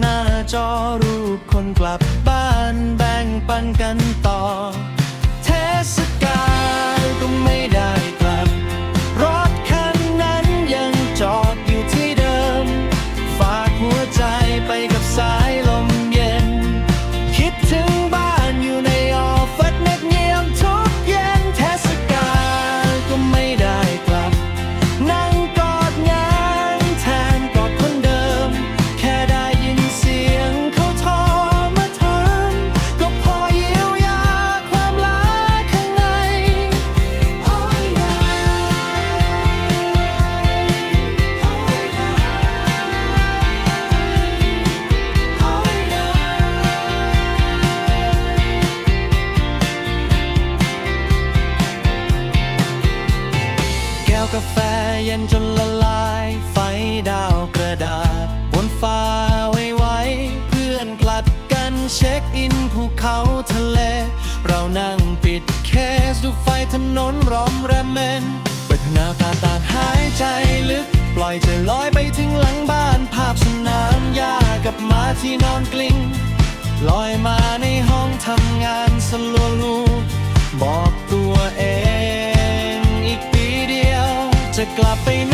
หน้าจอรูปคนกลับบ้านแบ่งปันกันต่อ ย็นจนละลาย ไฟดาวกระดาษ บนฟ้าไว้ไว้ เพื่อนกลัดกันเช็คอินภูเขาทะเล เรานั่งปิดเคสดูไฟถนนร้อมระเมนเปิดหน้าตาต่างหายใจลึก ปล่อยใจลอยไปถึงหลังบ้านภาพสนามหญ้ากับหมาที่นอนกลิ้งลอยมาในห้องทำงานสลัวลู กตัวเองอีกปีเดียวจะกลับไปน